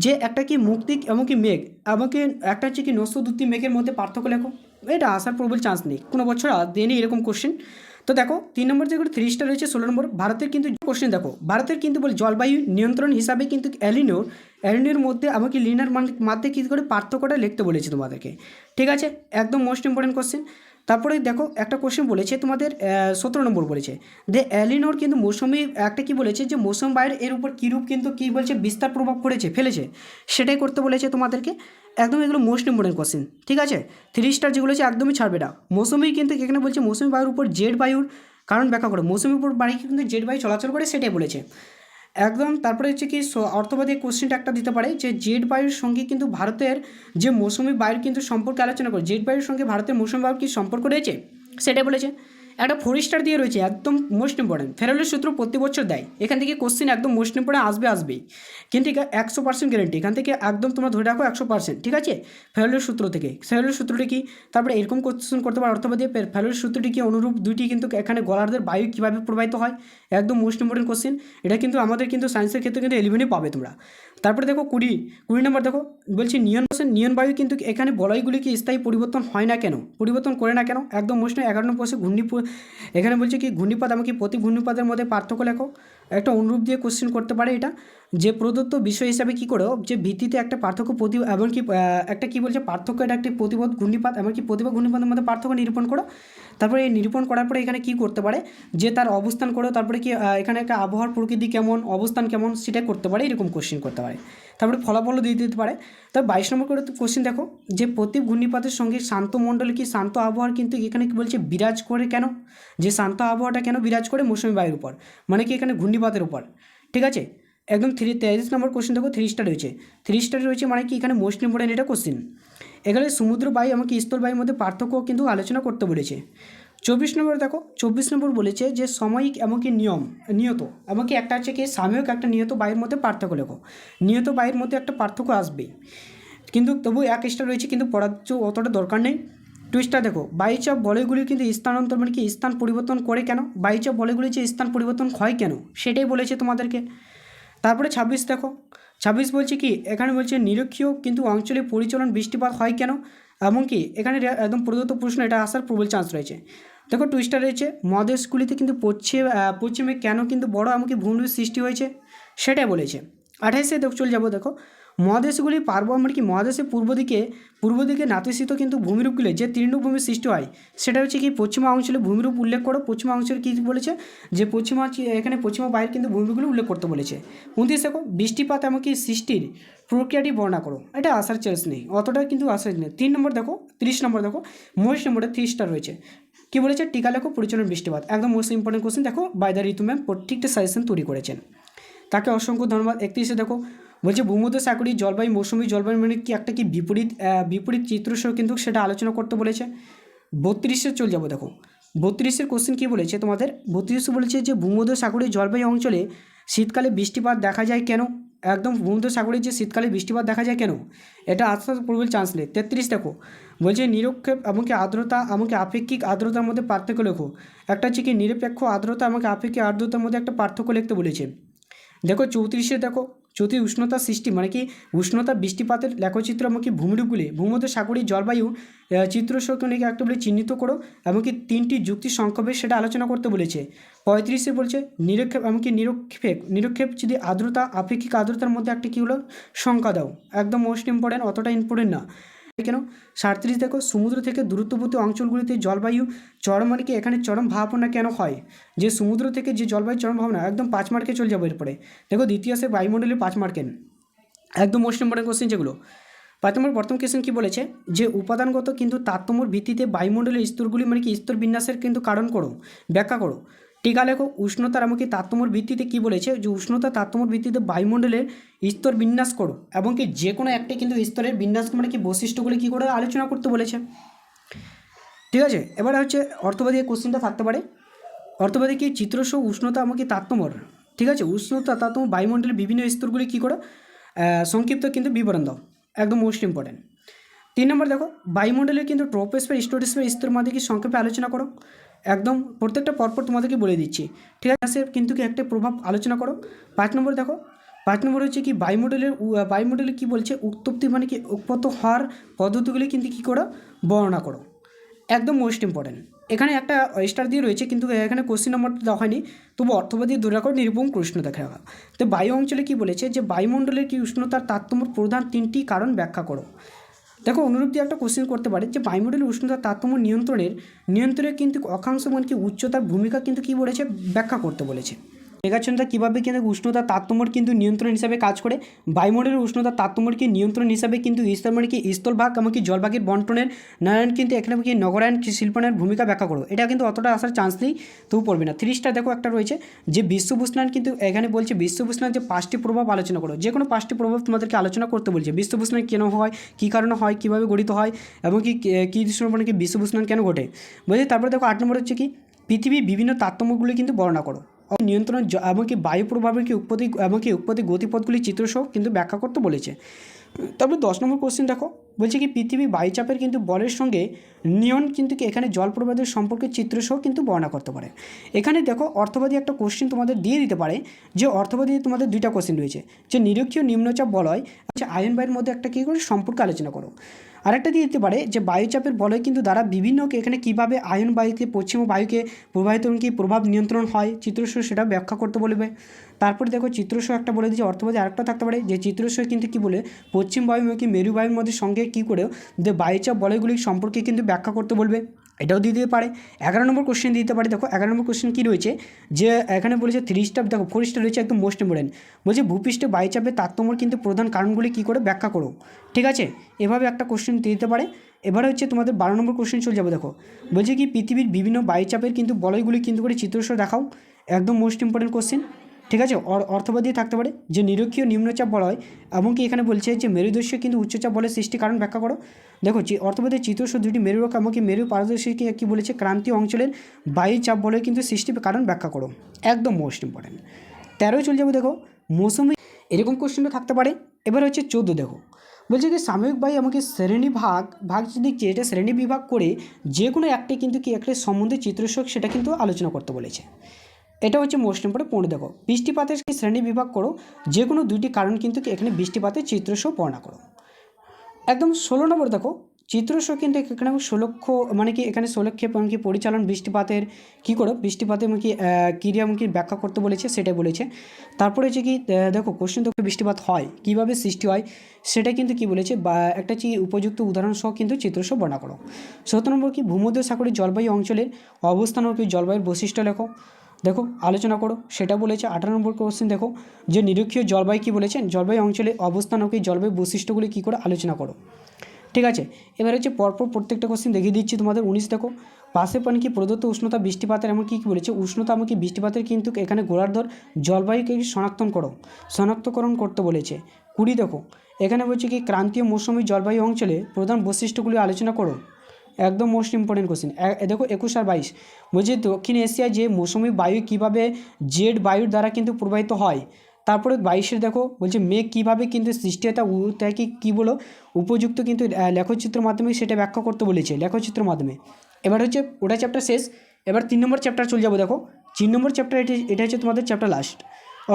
যে একটা কি মুক্তিক এমনকি মেঘ, এমনকি একটা হচ্ছে কি নস্য দুটি মেঘের মধ্যে পার্থক্য লেখো, এটা আসার প্রবল চান্স নেই, কোনো বছর দেয়নি এরকম কোশ্চেন তো দেখো, তিন নম্বর যেগুলো থ্রি স্টার রয়েছে, ষোলো নম্বর, ভারতের কিন্তু কোশ্চেন দেখো। ভারতের কিন্তু বলে জলবায়ু নিয়ন্ত্রণ হিসাবে কিন্তু অ্যালিনোর অ্যালিনোর মধ্যে আমাকে লিনার মাধ্যমে কী করে পার্থক্যটা লিখতে বলেছে তোমাদেরকে। ঠিক আছে? একদম মোস্ট ইম্পর্টেন্ট কোশ্চেন তারপরে দেখো একটা কোশ্চেন বলেছে, তোমাদের সতেরো নম্বর বলেছে। দে অ্যালিনোর কিন্তু মৌসুমি একটা কি বলেছে যে, মৌসুম বায়ুর এর উপর কীরূপ কিন্তু কী বলছে, বিস্তার প্রভাব পড়েছে ফেলেছে। সেটাই করতে বলেছে তোমাদেরকে একদম এগুলো মোস্ট ইম্পর্টেন্ট কোশ্চেন ঠিক আছে? থ্রি স্টার যেগুলো আছে একদমই ছাড়বে না। মৌসুমি কিন্তু এখানে বলছে মৌসুমি বায়ুর উপর জেড বায়ুর কারণ ব্যাখ্যা করো। মৌসুমির উপর বাড়ি কিন্তু জেড বায়ু চলাচল করে, সেটাই বলেছে। একদম, তারপরে হচ্ছে কি অর্থবাদী কোশ্চেনটা একটা দিতে পারে যে জেড বায়ুর সঙ্গে কিন্তু ভারতের যে মৌসুমি বায়ুর কিন্তু সম্পর্কে আলোচনা করে জেড বায়ুর সঙ্গে ভারতের মৌসুমি বায়ুর কি সম্পর্ক রয়েছে? সেটাই বলেছে। একটা ফোর স্টার দিয়ে রয়েছে, একদম মোস্ট ইম্পর্টেন্ট ফেরালের সূত্র প্রতি বছর দেয়। এখান থেকে কোশ্চেন একদম মোস্ট ইম্পর্টেন্ট আসবে, আসবেই। কিন্তু একশো পার্সেন্ট গ্যারেন্টি এখান থেকে একদম তোমরা ধরে রাখো একশো পার্সেন্ট ঠিক আছে? ফেরালের সূত্র থেকে। ফেরালের সূত্রটি কি? তারপরে এরকম কোশ্চেন করতে পারে অর্থবাদী ফেরালের সূত্রটি কি অনুরূপ? দুইটি কিন্তু এখানে গলারদের বায়ু কীভাবে প্রবাহিত হয়? একদম মোস্ট ইম্পর্টেন্ট কোশ্চেন এটা কিন্তু আমাদের কিন্তু সায়েন্সের ক্ষেত্রে কিন্তু এলিভেনই পাবে তোমরা। তারপরে দেখো কুড়ি কুড়ি নম্বর দেখো, বলছি নিয়ন নিয়ন বায়ু কিন্তু এখানে বলয়গুলি কি স্থায়ী পরিবর্তন হয় না কেন? পরিবর্তন করে না কেন? একদম মোস্ট এগারো নম্বর বসে ঘূর্ণি এখানে বলছে কি ঘূর্ণিপাত আমাকে প্রতি ঘূর্ণিপাতের মধ্যে পার্থক্য লেখো। একটা অনুরূপ দিয়ে কোশ্চেন করতে পারে এটা। যে প্রদত্ত বিষয় হিসাবে কি করো? যে ভিত্তিতে একটা পার্থক্য প্রতি এমনকি একটা কি বলছে? পার্থক্য এটা একটি প্রতিপদ ঘূর্ণিপাত এমনকি প্রতিপদ ঘূর্ণিপাতের মধ্যে পার্থক্য নিরূপণ করো। তারপরে এই নিরূপণ করার পরে এখানে কি করতে পারে? যে তার অবস্থান করো তারপরে কি এখানে একটা আবহাওয়ার প্রকৃতি কেমন, অবস্থান কেমন, সেটা করতে পারে, এরকম কোশ্চেন করতে পারে। তারপরে ফলাফলও দিয়ে দিতে পারে। তবে বাইশ নম্বর করে কোশ্চেন দেখো, যে প্রতি ঘূর্ণিপাতের সঙ্গে শান্ত মণ্ডলে কি শান্ত আবহাওয়ার কিন্তু এখানে কি বলছে, বিরাজ করে কেন? যে শান্ত আবহাওয়াটা কেন বিরাজ করে মৌসুমী বায়ুর উপর? মানে কি এখানে ঘূর্ণিপাতের উপর? ঠিক আছে? একদম থ্রি তেইশ নম্বর কোশ্চেন দেখো থ্রি স্টার রয়েছে। থ্রি স্টার রয়েছে মানে কি? এখানে মোস্ট ইম্পর্টেন্ট এটা কোশ্চেন এখানে সমুদ্র বায়ু এমনকি স্থল বায়ুর মধ্যে পার্থক্য কিন্তু আলোচনা করতে বলেছে। চব্বিশ নম্বর দেখো, চব্বিশ নম্বর বলেছে যে সাময়িক এমনকি নিয়ম, নিয়ত এমনকি একটা হচ্ছে কি সাময়িক একটা নিয়ত বায়ুর মধ্যে পার্থক্য লেখো। নিয়ত বায়ুর মধ্যে একটা পার্থক্য আসবেই কিন্তু তবু এক স্টার রয়েছে কিন্তু পড়ার অতটা দরকার নেই। টুইস্টার দেখো বায়ুচাপ বলয়গুলি কিন্তু স্থানান্তর মানে কি স্থান পরিবর্তন করে কেন? বায়ুচাপ বলয়গুলি যে স্থান পরিবর্তন হয় কেন? সেটাই বলেছে তোমাদেরকে। তারপরে ছাব্বিশ দেখো। ছাব্বিশ বলছে কি, এখানে বলছে নিরক্ষীয় কিন্তু অঞ্চলে পরিচালন বৃষ্টিপাত হয় কেন? এমনকি এখানে একদম প্রদত্ত প্রশ্ন, এটা আসার প্রবল চান্স রয়েছে। দেখো টুইস্টার রয়েছে মহাদেশগুলিতে কিন্তু পশ্চিম পশ্চিমে কেন কিন্তু বড় এমনকি ভূমির সৃষ্টি হয়েছে, সেটাই বলেছে। আঠাইশে দেখ, চলে যাব, দেখো। মহাদেশগুলি পার্ব এমনকি মহাদেশের পূর্ব দিকে পূর্ব দিকে নাতিশীত কিন্তু ভূমিরূপগুলি, যে তৃণভূমির সৃষ্টি হয়, সেটা হচ্ছে কি পশ্চিমা অঞ্চলে ভূমিরূপ উল্লেখ করো। পশ্চিমা অঞ্চলে কী বলেছে? যে পশ্চিমা এখানে পশ্চিমা বাইরের কিন্তু ভূমিরূপগুলি উল্লেখ করতে বলেছে। উনত্রিশ দেখো, বৃষ্টিপাত এমনকি সৃষ্টির প্রক্রিয়াটি বর্ণনা করো। এটা আসার চান্স নেই, অতটা কিন্তু আসার নেই। তিন নম্বর দেখো, তিরিশ নম্বর দেখো মোস্ট নম্বরে স্টার রয়েছে। কী বলেছে? টিকা লেখো, পরিচালন বৃষ্টিপাত। একদম মোস্ট ইম্পর্টেন্ট কোশ্চেন দেখো বাই দ্য ঋতু ম্যাম প্রত্যেকটা সাজেশন তৈরি করেছেন। তাকে অসংখ্য ধন্যবাদ। একত্রিশে দেখো বলছে ভূমধ্য জলবায়ু, মৌসুমি জলবায়ু মানে কি? একটা কি বিপরীত বিপরীত চিত্রসহ কিন্তু সেটা আলোচনা করতে বলেছে। বত্রিশে চলে যাব, দেখো। বত্রিশের কোশ্চেন কী বলেছে তোমাদের? বত্রিশে বলেছে যে ভূমধ্য জলবায়ু অঞ্চলে শীতকালে বৃষ্টিপাত দেখা যায় কেন? একদম ভূমধ্য সাগরে যে শীতকালে বৃষ্টিপাত দেখা যায় কেন? এটা আসার প্রবল চান্স নেই তেত্রিশ, দেখো। বলছে নিরক্ষেপ এমনকি আর্দ্রতা, এমনকি আপেক্ষিক আর্দ্রতার মধ্যে পার্থক্য লেখো। একটা হচ্ছে কি, নিরপেক্ষ আর্দ্রতা, এমনকি আপেক্ষিক আর্দ্রতার মধ্যে একটা পার্থক্য লিখতে বলেছে। দেখো, চৌত্রিশে, দেখো। চৌত্রিশ উষ্ণতা সৃষ্টি মানে কি উষ্ণতা বৃষ্টিপাতের লেখচিত্র এমনকি ভূমিরূপগুলি ভূমধ্য সাগরী জলবায়ু আহ, চিত্রশোকনিকে একটা বলে চিহ্নিত করো এমনকি তিনটি যুক্তি সংক্ষেপে সেটা আলোচনা করতে বলেছে। পঁয়ত্রিশে বলছে নিরক্ষেপ এমনকি নিরক্ষেপ নিরক্ষেপ যদি আর্দ্রতা আপেক্ষিক আর্দ্রতার মধ্যে একটা কী হলো? সংখ্যা দাও। একদম মোস্ট ইম্পর্টেন্ট অতটা ইম্পর্টেন্ট না। কেন? সাঁত্রিশ দেখো, সমুদ্র থেকে দূরত্ববর্তী অঞ্চলগুলিতে জলবায়ু চরম মানে কি এখানে চরম ভাবনা কেন হয়? যে সমুদ্র থেকে যে জলবায়ু চরম ভাবনা, একদম পাঁচ মার্কে চলে যাব এরপরে। দেখো, দ্বিতীয় সে বায়ুমণ্ডলে পাঁচ মার্কেন একদম মোস্ট ইম্পর্টেন্ট কোশ্চেন যেগুলো। পাঁচ নম্বর প্রথম কোয়েশ্চেন কি বলেছে? যে উপাদানগত কিন্তু তারতম্যর ভিত্তিতে বায়ুমণ্ডলের স্তরগুলি মানে কি স্তর বিন্যাসের কিন্তু কারণ করো, ব্যাখ্যা করো। টিকা লেখো উষ্ণতার এমনকি তারতম্যর ভিত্তিতে কি বলেছে? যে উষ্ণতা তারতম্যর ভিত্তিতে বায়ুমণ্ডলের স্তর বিন্যাস করো এবং কি যে কোনো একটি কিন্তু স্তরের বিন্যাস মানে কি বৈশিষ্ট্যগুলি কী করে আলোচনা করতে বলেছে? ঠিক আছে, এবারে হচ্ছে অর্থবাদী কোশ্চেনটা থাকতে পারে। অর্থবাদী কি চিত্রস উষ্ণতা আমাকে তারতম্যর? ঠিক আছে, উষ্ণতা, তারতম্য, বায়ুমণ্ডলের বিভিন্ন স্তরগুলি কী করো? সংক্ষিপ্ত কিন্তু বিবরণ দাও, একদম মোস্ট ইম্পর্ট্যান্ট তিন নম্বর দেখো, বায়ুমণ্ডলের কিন্তু ট্রোপোস্ফিয়ার স্টোটোস্ফিয়ার স্তর মধ্যে কি সংক্ষেপে আলোচনা করো? একদম প্রত্যেকটা পরপর তোমাদেরকে বলে দিচ্ছি। ঠিক আছে কিন্তু কি একটা প্রভাব আলোচনা করো। পাঁচ নম্বর দেখো। পাঁচ নম্বর হচ্ছে কি বায়ুমণ্ডলের বায়ুমণ্ডলে কি বলছে? উত্তপ্তি মানে কি উৎপত্ত হওয়ার পদ্ধতিগুলি কিন্তু কী করো? বর্ণনা করো। একদম মোস্ট ইম্পর্ট্যান্ট এখানে একটা স্টার দিয়ে রয়েছে, কিন্তু এখানে কোশ্চেন নম্বরটা দেওয়া হয়নি। তবু অর্থবাদী দুরাকর নিরূপণ কৃষ্ণ দেখা তো বায়ু অঞ্চলে কি বলেছে? যে বায়ুমণ্ডলের কি উষ্ণতার তারতম্যর প্রধান তিনটি কারণ ব্যাখ্যা করো। দেখো, অনুরূপ দিয়ে একটা কোশ্চেন করতে পারে যে বায়ুমণ্ডল উষ্ণতা তারতম্য নিয়ন্ত্রণের নিয়ন্ত্রণে কিন্তু অক্ষাংশ মানকে উচ্চতার ভূমিকা কিন্তু কী বলেছে? ব্যাখ্যা করতে বলেছে। মেঘাচ্ছন্নতা কীভাবে কিন্তু উষ্ণতা তারতম্যর কিন্তু নিয়ন্ত্রণ হিসাবে কাজ করে? বায়ুমণ্ডলের উষ্ণতা তারতম্যর কি নিয়ন্ত্রণ হিসাবে কিন্তু স্থল মানে স্থলভাগ এমনকি জলভাগের বন্টনের নারায়ণ কিন্তু এখানে কি নগরায়ণ শিল্পনের ভূমিকা ব্যাখ্যা করো এটা কিন্তু অতটা আসার চান্স নেই তবু পড়বে না। থ্রিস্টার দেখো একটা রয়েছে, যে বিশ্ব উষ্ণায়ন কিন্তু এখানে বলছে বিশ্ব উষ্ণায়ন যে পাঁচটি প্রভাব আলোচনা করো। যে কোনো পাঁচটি প্রভাব তোমাদেরকে আলোচনা করতে বলছে। বিশ্ব উষ্ণায়ন কেন হয়, কী কারণে হয়, কীভাবে গঠিত হয় এবং কি, কী মানে কি বিশ্ব কেন ঘটে? বলছে, তারপরে দেখো আট নম্বর হচ্ছে কি, পৃথিবীর বিভিন্ন তারতম্যগুলি কিন্তু বর্ণনা করো। নিয়ন্ত্রণ এমনকি বায়ু প্রভাবের কি উৎপত্তি, এমনকি উৎপত্তি গতিপথগুলি চিত্রসহ কিন্তু ব্যাখ্যা করতে বলেছে। তারপরে দশ নম্বর কোশ্চেন দেখো, বলছে কি, পৃথিবী বায়ুচাপের কিন্তু বলের সঙ্গে নিয়ন কিন্তু এখানে জল প্রবাহের সম্পর্কে চিত্রসহ কিন্তু বর্ণনা করতে পারে। এখানে দেখো অর্থবাদী একটা কোশ্চেন তোমাদের দিয়ে দিতে পারে, যে অর্থবাদী তোমাদের দুইটা কোশ্চেন রয়েছে, যে নিরক্ষীয় নিম্নচাপ বলয় আচ্ছা আয়ন বায়ুর মধ্যে একটা কী করে সম্পর্কে আলোচনা করো। আরেকটা দিয়ে দিতে পারে যে বায়ুচাপের বলয় কিন্তু দ্বারা বিভিন্ন এখানে কীভাবে আয়ন বায়ুকে, পশ্চিম বায়ুকে প্রবাহিত এবং কি প্রভাব নিয়ন্ত্রণ হয় চিত্রস্বর সেটা ব্যাখ্যা করতে বলবে। তারপরে দেখো চিত্রসহ একটা বলে দিয়েছে অর্থবাদী আরেকটা থাকতে পারে যে চিত্রসহ কিন্তু কি বলে, পশ্চিম বায়ু এবং কি মেরু বায়ুর মধ্যে সঙ্গে কী করে যে বায়ুচাপ বলয়গুলির সম্পর্কে কিন্তু ব্যাখ্যা করতে বলবে। এটাও দিয়ে দিতে পারে। এগারো নম্বর কোশ্চেন দিতে পারে। দেখো, এগারো নম্বর কোশ্চেন কী রয়েছে? যে এখানে বলেছে থ্রি স্টার দেখো ফোর স্টার রয়েছে একদম মোস্ট ইম্পর্টেন্ট বলছে, ভূপৃষ্ঠে বায়ুচাপের তারতম্যর কিন্তু প্রধান কারণগুলি কী করে? ব্যাখ্যা করো। ঠিক আছে? এভাবে একটা কোশ্চেন দিতে পারে। এবারে হচ্ছে তোমাদের বারো নম্বর কোশ্চেন চলে যাবে, দেখো। বলছে কি, পৃথিবীর বিভিন্ন বায়ুচাপের কিন্তু বলয়গুলি কিন্তু করে চিত্রসহ দেখাও। একদম মোস্ট ইম্পর্টেন্ট কোশ্চেন ঠিক আছে? অর- অর্থবাদী থাকতে পারে, যে নিরক্ষীয় নিম্নচাপ বলয় এমনকি এখানে বলছে যে মেরুদস্যু কিন্তু উচ্চচাপ বলে সৃষ্টি কারণ ব্যাখ্যা করো। দেখো অর্থবাদী চিত্রস্ব দুটি মেরুরক এমনকি মেরু পারদর্শীকে কী বলেছে? ক্রান্তীয় অঞ্চলের বায়ু চাপ বলে কিন্তু সৃষ্টি কারণ ব্যাখ্যা করো। একদম মোস্ট ইম্পর্টেন্ট তেরোই চলে যাব, দেখো, মৌসুমি এরকম কোশ্চেনও থাকতে পারে। এবার হচ্ছে চোদ্দ, দেখো, বলছে কি সাময়িক বায়ু আমাকে শ্রেণি ভাগ ভাগ যদি যেটা শ্রেণি বিভাগ করে যে কোনো একটি কিন্তু কি একটা সম্বন্ধে চিত্রশক সেটা কিন্তু আলোচনা করতে বলেছে। এটা হচ্ছে মোস্ট ইম্পর্টেন্ট পড়ে দেখো। বৃষ্টিপাতের কি শ্রেণি বিভাগ করো যে কোনো দুইটি কারণ কিন্তু এখানে বৃষ্টিপাতের চিত্রসহ বর্ণনা করো। একদম ষোলো নম্বর দেখো চিত্রসহ কিন্তু এখানে ষোলক্ষ মানে কি এখানে ষোলক্ষেপ এমনকি পরিচালন বৃষ্টিপাতের কী করো বৃষ্টিপাতে এমনকি ক্রিয়া এমনকি ব্যাখ্যা করতে বলেছে, সেটাই বলেছে। তারপরে হচ্ছে কি দেখো কোশ্চেন তো বৃষ্টিপাত হয়, কীভাবে সৃষ্টি হয় সেটা কিন্তু কি বলেছে, বা একটা কি উপযুক্ত উদাহরণ সহ কিন্তু চিত্রসহ বর্ণনা করো। সতেরো নম্বর কি ভূমধ্য সাগরের জলবায়ু অঞ্চলের অবস্থান ও কি জলবায়ুর বৈশিষ্ট্য লেখো। দেখো, আলোচনা করো। সেটা বলেছে আঠারো নম্বর কোশ্চেন দেখো, যে নিরক্ষীয় জলবায়ু কী বলেছেন জলবায়ু অঞ্চলে অবস্থান ও কি জলবায়ু বৈশিষ্ট্যগুলি কী করে আলোচনা করো। ঠিক আছে? এবার হচ্ছে পরপর প্রত্যেকটা কোশ্চেন দেখিয়ে দিচ্ছি তোমাদের। উনিশ, দেখো, পাশে পানি কি প্রদত্ত উষ্ণতা বৃষ্টিপাতের এমন কী কী বলেছে? উষ্ণতা এমনকি বৃষ্টিপাতের কিন্তু এখানে গোড়ার্ধর জলবায়ুকে শনাক্তন করো। শনাক্তকরণ করতে বলেছে। কুড়ি, দেখো, এখানে বলছে কি, ক্রান্তীয় মৌসুমী জলবায়ু অঞ্চলে প্রধান বৈশিষ্ট্যগুলি আলোচনা করো। একদম মোস্ট ইম্পর্টেন্ট কোশ্চেন দেখো একুশ আর বাইশ। বলছে দক্ষিণ এশিয়ায় যে মৌসুমী বায়ু কীভাবে জেড বায়ুর দ্বারা কিন্তু প্রবাহিত হয়? তারপরে বাইশের দেখো, বলছে মেঘ কীভাবে কিন্তু সৃষ্টি হয় তা তাকে কী বলো, উপযুক্ত কিন্তু লেখচিত্র মাধ্যমে সেটা ব্যাখ্যা করতে বলেছে লেখচিত্র মাধ্যমে। এবার হচ্ছে ওটা চ্যাপ্টার শেষ। এবার তিন নম্বর চ্যাপ্টার চলে যাব দেখো। তিন নম্বর চ্যাপ্টার এটি, এটা হচ্ছে তোমাদের চ্যাপ্টার লাস্ট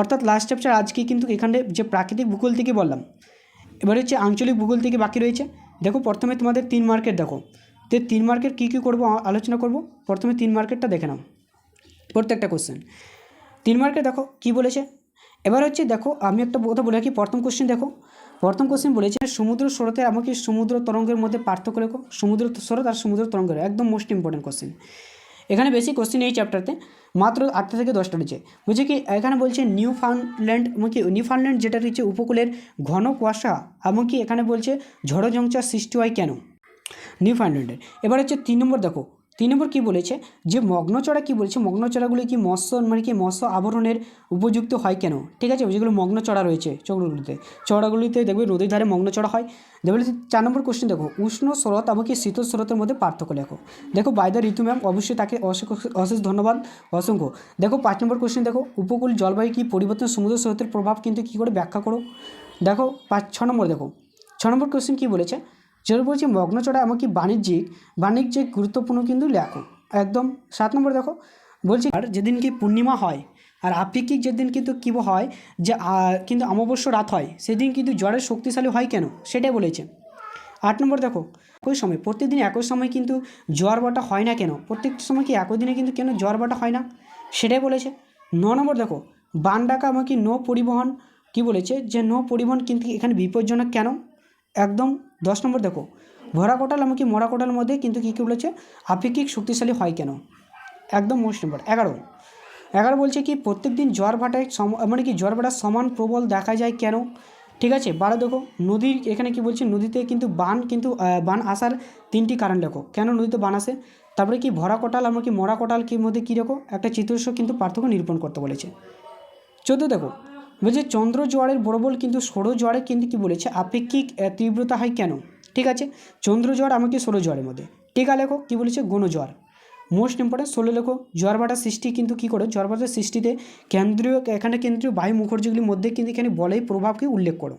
অর্থাৎ লাস্ট চ্যাপ্টার আজকে কিন্তু এখানে যে প্রাকৃতিক ভূগোল থেকে বললাম। এবার হচ্ছে আঞ্চলিক ভূগোল থেকে বাকি রয়েছে। দেখো প্রথমে তোমাদের তিন মার্কেট দেখো। তো তিন মার্কেট কী কী করব আলোচনা করব? প্রথমে তিন মার্কেটটা দেখে নাও। প্রত্যেকটা কোশ্চেন তিন মার্কে দেখো কি বলেছে? এবার হচ্ছে দেখো, আমি একটা কথা বলে রাখি, প্রথম কোশ্চেন দেখো। প্রথম কোশ্চেন বলেছে, সমুদ্র স্রোতে আমাকে সমুদ্র তরঙ্গের মধ্যে পার্থক্য লেখো। সমুদ্র স্রোত আর সমুদ্র তরঙ্গের একদম মোস্ট ইম্পর্টেন্ট কোশ্চেন এখানে বেশি কোশ্চেন এই চ্যাপ্টারতে মাত্র আটটা থেকে দশটা রয়েছে। বলছে কি, এখানে বলছে নিউ ফাউন্ডল্যান্ড এমনকি নিউ ফাউন্ডল্যান্ড যেটা রয়েছে উপকূলের ঘন কুয়াশা এমনকি এখানে বলছে ঝড়ো ঝঞ্ঝার সৃষ্টি হয় কেন? নিউ ফাউন্ডল্যান্ডের এবার হচ্ছে তিন নম্বর দেখো, তিন নম্বর কী বলেছে? যে মগ্নচড়া কী বলেছে? মগ্নচড়াগুলি কি মৎস্য মানে কি মৎস্য আবরণের উপযুক্ত হয় কেন? ঠিক আছে? যেগুলো মগ্নচড়া রয়েছে চড়াগুলিতে চড়াগুলিতে দেখবে নদীর ধারে মগ্নচড়া হয়। দেখবে চার নম্বর কোশ্চেন দেখো, উষ্ণ স্রোত এবং কি শীতল স্রোতের মধ্যে পার্থক্য লেখো। দেখো বাইদা ঋতু ম্যাম অবশ্যই তাকে অশেষ ধন্যবাদ, অসংখ্য। দেখো, পাঁচ নম্বর কোশ্চেন দেখো, উপকূল জলবায়ু কি পরিবর্তন সমুদ্র স্রোতের প্রভাব কিন্তু কী করে ব্যাখ্যা করো? দেখো, পাঁচ, ছ নম্বর দেখো, ছ নম্বর কোশ্চেন কী বলেছে? যেটা বলছি মগ্নচড়া এমনকি বাণিজ্যিক বাণিজ্যিক গুরুত্বপূর্ণ কিন্তু লেখো। একদম সাত নম্বর দেখো, বলছি, আর যেদিন কি পূর্ণিমা হয়, আর আপেক্ষিক যেদিন কিন্তু কী হয়, যে কিন্তু অমাবস্য রাত হয়, সেদিন কিন্তু জ্বরের শক্তিশালী হয় কেন? সেটাই বলেছে। আট নম্বর দেখো, একই সময় প্রত্যেকদিন একই সময় কিন্তু জ্বর বাটা হয় না কেন? প্রত্যেকটা সময় কি একই দিনে কিন্তু কেন জ্বর বাটা হয় না? সেটাই বলেছে। ন নম্বর দেখো, বান ডাকা আমাকে নো পরিবহন, কি বলেছে? যে নো পরিবহন কিন্তু এখানে বিপজ্জনক কেন? একদম দশ নম্বর দেখো, ভরা কোটাল এমনকি মরা কোটালের মধ্যে কিন্তু কী কী বলেছে? আপেক্ষিক শক্তিশালী হয় কেন? একদম মোস্ট নম্বর এগারো। এগারো বলছে কি প্রত্যেক দিন জ্বর ভাটায় সম মানে কি জ্বর ভাটার সমান প্রবল দেখা যায় কেন? ঠিক আছে, বারো দেখো, নদীর এখানে কি বলছে, নদীতে কিন্তু বান কিন্তু বান আসার তিনটি কারণ দেখো। কেন নদীতে বান আসে? তারপরে কি ভরা কোটাল এমনকি মরা কোটাল কি মধ্যে কী রেখো একটা চিত্রস্ব কিন্তু পার্থক্য নিরূপণ করতে বলেছে। চোদ্দ দেখো বলছে চন্দ্র জোয়ারের বড়বল কিন্তু সৌর জোয়ারে কিন্তু কি বলেছে? আপেক্ষিক তীব্রতা হয় কেন? ঠিক আছে? চন্দ্র জোয়ার আমাকে সৌর জোয়ারের মধ্যে। টিকা লেখো, কী বলেছে? গণ জোয়ার। মোস্ট ইম্পর্টেন্ট ষোলো লেখো, জোয়ার ভাটার সৃষ্টি কিন্তু কী করে? জোয়ার ভাটার সৃষ্টিতে কেন্দ্রীয়, এখানে কেন্দ্রীয় বায়ু মুখর্জিগুলির মধ্যে কিন্তু এখানে বলেই প্রভাবকে উল্লেখ করো।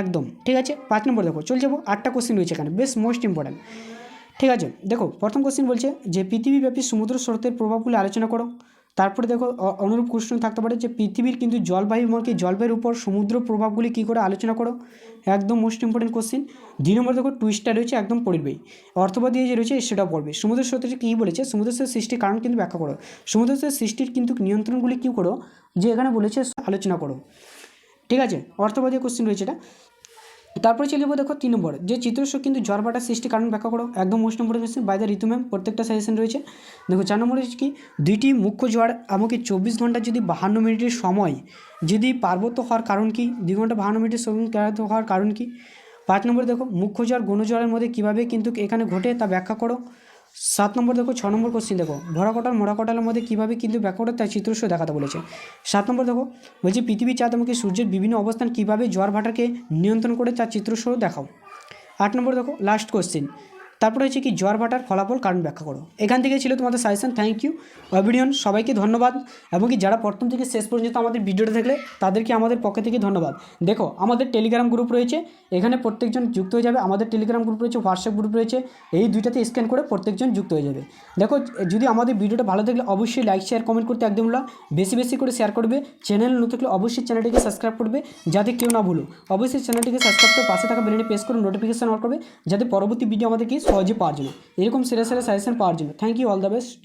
একদম। ঠিক আছে? পাঁচ নম্বর দেখো, চলে যাব, আটটা কোশ্চেন রয়েছে এখানে। বেশ মোস্ট ইম্পর্টেন্ট ঠিক আছে? দেখো, প্রথম কোশ্চেন বলছে যে পৃথিবীব্যাপী সমুদ্র স্রোতের প্রভাবগুলি আলোচনা করো। তারপরে দেখো অনুরূপ কোশ্চেন থাকতে পারে যে পৃথিবীর কিন্তু জলবায়ু মানে কি জলবায়ুর উপর সমুদ্র প্রভাবগুলি কী করে আলোচনা করো? একদম মোস্ট ইম্পর্টেন্ট কোশ্চেন দুই নম্বর দেখো টুইস্টটা রয়েছে, একদম পড়বেই অর্থবাদী যে রয়েছে সেটাও পড়বে। সমুদ্র স্রোতের কী বলেছে? সমুদ্র সৃষ্টির কারণ কিন্তু ব্যাখ্যা করো। সমুদ্র সৃষ্টির কিন্তু নিয়ন্ত্রণগুলি কী করো? যে এখানে বলেছে আলোচনা করো। ঠিক আছে? অর্থবাদী কোশ্চেন রয়েছে এটা। তারপরে চলে যাব দেখো তিন নম্বর। যে চিত্রস্ব কিন্তু জ্বর বাটার সৃষ্টি কারণ ব্যাখ্যা করো। একদম most number question by the Ritu ma'am প্রত্যেকটা সাজেশন রয়েছে। দেখো, চার নম্বর হচ্ছে কি? দুইটি মুখ্য জ্বর আমাকে চব্বিশ ঘণ্টা যদি বাহান্ন মিনিটের সময় যদি পার্বত্য হওয়ার কারণ কি? দুই ঘণ্টা বাহান্ন মিনিটের সময় হওয়ার কারণ কি? পাঁচ নম্বর দেখো, মুখ্য জ্বর গণজ্বরের মধ্যে কীভাবে কিন্তু এখানে ঘটে তা ব্যাখ্যা করো। সাত নম্বর দেখো, ছ নম্বর কোশ্চিন দেখো। ভরা কটাল মোড়া কটালের মধ্যে কীভাবে কিন্তু ব্যাকটের তার চিত্রস্ব দেখাতে বলেছে। সাত নম্বর দেখো, বলছে পৃথিবী চাঁদ আমাকে সূর্যের বিভিন্ন অবস্থান কীভাবে জোয়ার ভাটাকে নিয়ন্ত্রণ করে তার চিত্রস্ব দেখাও। আট নম্বর দেখো লাস্ট কোশ্চেন তারপরে হচ্ছে কি জ্বর ভাটার ফলাফল কারণ ব্যাখ্যা করো। এখান থেকে ছিল তোমাদের সাজেশন থ্যাংক ইউ অভিডিয়ন সবাইকে ধন্যবাদ। এবং কি যারা প্রথম থেকে শেষ পর্যন্ত আমাদের ভিডিওটা দেখলে, তাদেরকে আমাদের পক্ষ থেকে ধন্যবাদ। দেখো, আমাদের টেলিগ্রাম গ্রুপ রয়েছে, এখানে প্রত্যেকজন যুক্ত হয়ে যাবে। আমাদের টেলিগ্রাম গ্রুপ রয়েছে হোয়াটসঅ্যাপ গ্রুপ রয়েছে, এই দুইটাতে স্ক্যান করে প্রত্যেকজন যুক্ত হয়ে যাবে। দেখো, যদি আমাদের ভিডিওটা ভালো থাকলে অবশ্যই লাইক শেয়ার কমেন্ট করতে একদম না। বেশি বেশি করে শেয়ার করবে। চ্যানেল নতুন থাকলে অবশ্যই চ্যানেলটিকে সাবস্ক্রাইব করবে, যাতে কেউ না ভুলো। অবশ্যই চ্যানেলটিকে সাবস্ক্রাইব করে পাশে থাকা বেলনে প্রেস করে নোটিফিকেশন অন করবে, যাতে পরবর্তী ভিডিও আমাদেরকে সহজে পাওয়ার জন্য এরকম সেরা সেরা সাজেশন পাওয়ার জন্য thank you all the best